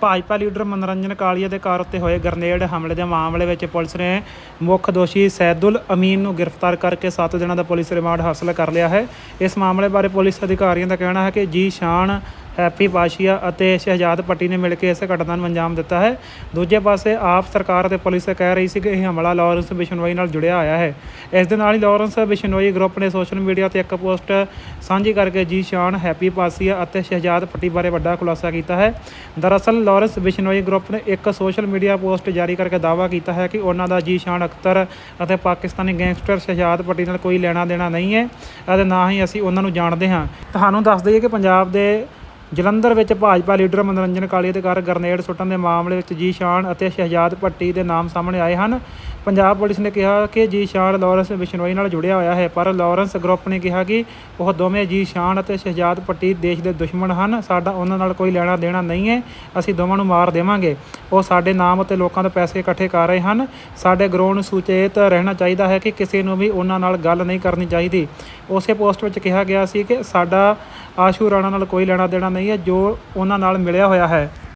Bhajpa leader ਮਨੋਰੰਜਨ ਕਾਲੀਆ ਦੇ ਕਾਰ ਉੱਤੇ ਹੋਏ ਗਰਨੇਡ ਹਮਲੇ ਦੇ ਮਾਮਲੇ ਵਿੱਚ ਪੁਲਿਸ ਨੇ ਮੁੱਖ ਦੋਸ਼ੀ ਸੈਦੁਲ ਅਮੀਨ ਨੂੰ ਗ੍ਰਿਫਤਾਰ ਕਰਕੇ 7 ਦਿਨਾਂ ਦਾ ਪੁਲਿਸ ਰਿਮਾਂਡ ਹਾਸਲ ਕਰ ਲਿਆ ਹੈ। ਇਸ ਮਾਮਲੇ ਬਾਰੇ ਪੁਲਿਸ ਅਧਿਕਾਰੀਆਂ ਦਾ ਕਹਿਣਾ ਹੈ ਕਿ ਜੀ ਸ਼ਾਨ, ਹੈਪੀ ਪਾਸ਼ੀਆ ਅਤੇ ਸ਼ਹਿਜਾਦ ਪੱਟੀ ਨੇ ਮਿਲ ਕੇ ਇਸ ਘਟਨਾ ਨੂੰ ਅੰਜਾਮ ਦਿੱਤਾ ਹੈ। ਦੂਜੇ ਪਾਸੇ ਆਪ ਸਰਕਾਰ ਅਤੇ ਪੁਲਿਸ ਕਹਿ ਰਹੀ ਸੀ ਕਿ ਇਹ ਹਮਲਾ ਲਾਰੈਂਸ ਬਿਸ਼ਨੋਈ ਨਾਲ ਜੁੜਿਆ ਹੋਇਆ ਹੈ। ਇਸ ਦੇ ਨਾਲ ਹੀ ਲਾਰੈਂਸ ਬਿਸ਼ਨੋਈ ਗਰੁੱਪ ਨੇ ਸੋਸ਼ਲ ਮੀਡੀਆ ਤੇ ਇੱਕ ਪੋਸਟ ਸਾਂਝੀ ਕਰਕੇ ਜੀ ਸ਼ਾਨ, ਹੈਪੀ ਪਾਸੀਆ ਅਤੇ ਸ਼ਹਿਜਾਦ ਪੱਟੀ ਬਾਰੇ ਵੱਡਾ ਖੁਲਾਸਾ ਕੀਤਾ ਹੈ। ਦਰਅਸਲ, ਲਾਰੈਂਸ ਬਿਸ਼ਨੋਈ ਗਰੁੱਪ ਨੇ ਇੱਕ ਸੋਸ਼ਲ ਮੀਡੀਆ ਪੋਸਟ ਜਾਰੀ ਕਰਕੇ ਦਾਅਵਾ ਕੀਤਾ ਹੈ ਕਿ ਉਹਨਾਂ ਦਾ ਜੀ ਸ਼ਾਨ ਅਖਤਰ ਅਤੇ ਪਾਕਿਸਤਾਨੀ ਗੈਂਗਸਟਰ ਸ਼ਹਿਜਾਦ ਪੱਟੀ ਨਾਲ ਕੋਈ ਲੈਣਾ ਦੇਣਾ ਨਹੀਂ ਹੈ ਅਤੇ ਨਾ ਹੀ ਅਸੀਂ ਉਹਨਾਂ ਨੂੰ ਜਾਣਦੇ ਹਾਂ। ਤੁਹਾਨੂੰ ਦੱਸ ਦਈਏ ਕਿ ਪੰਜਾਬ ਦੇ ਜਲੰਧਰ ਵਿੱਚ ਭਾਜਪਾ ਲੀਡਰ ਮਨੋਰੰਜਨ ਕਾਲੀਆ ਦੇ ਘਰ ਗ੍ਰਨੇਡ ਸੁੱਟਣ ਦੇ ਮਾਮਲੇ ਵਿੱਚ ਜੀ ਸ਼ਾਨ ਅਤੇ ਸ਼ਹਿਜਾਦ ਭੱਟੀ ਦੇ ਨਾਮ ਸਾਹਮਣੇ ਆਏ ਹਨ। ਪੰਜਾਬ ਪੁਲਿਸ ਨੇ ਕਿਹਾ ਕਿ ਜੀ ਸ਼ਾਨ ਲਾਰੈਂਸ ਬਿਸ਼ਨੋਈ ਨਾਲ ਜੁੜਿਆ ਹੋਇਆ ਹੈ, ਪਰ ਲਾਰੈਂਸ ਗਰੁੱਪ ਨੇ ਕਿਹਾ ਕਿ ਉਹ ਦੋਵੇਂ ਜੀ ਸ਼ਾਨ ਅਤੇ ਸ਼ਹਿਜਾਦ ਭੱਟੀ ਦੇਸ਼ ਦੇ ਦੁਸ਼ਮਣ ਹਨ। ਸਾਡਾ ਉਹਨਾਂ ਨਾਲ ਕੋਈ ਲੈਣਾ ਦੇਣਾ ਨਹੀਂ ਹੈ, ਅਸੀਂ ਦੋਵਾਂ ਨੂੰ ਮਾਰ ਦੇਵਾਂਗੇ। ਉਹ ਸਾਡੇ ਨਾਮ ਅਤੇ ਲੋਕਾਂ ਤੋਂ ਪੈਸੇ ਇਕੱਠੇ ਕਰ ਰਹੇ ਹਨ। ਸਾਡੇ ਗਰੋਹ ਨੂੰ ਸੁਚੇਤ ਰਹਿਣਾ ਚਾਹੀਦਾ ਹੈ ਕਿ ਕਿਸੇ ਨੂੰ ਵੀ ਉਹਨਾਂ ਨਾਲ ਗੱਲ ਨਹੀਂ ਕਰਨੀ ਚਾਹੀਦੀ। ਉਸੇ ਪੋਸਟ ਵਿੱਚ ਕਿਹਾ ਗਿਆ ਸੀ ਕਿ ਸਾਡਾ ਆਸ਼ੂ ਰਾਣਾ ਨਾਲ ਕੋਈ ਲੈਣਾ ਦੇਣਾ ਨਹੀਂ ਹੈ ਜੋ ਉਹਨਾਂ ਨਾਲ ਮਿਲਿਆ ਹੋਇਆ ਹੈ।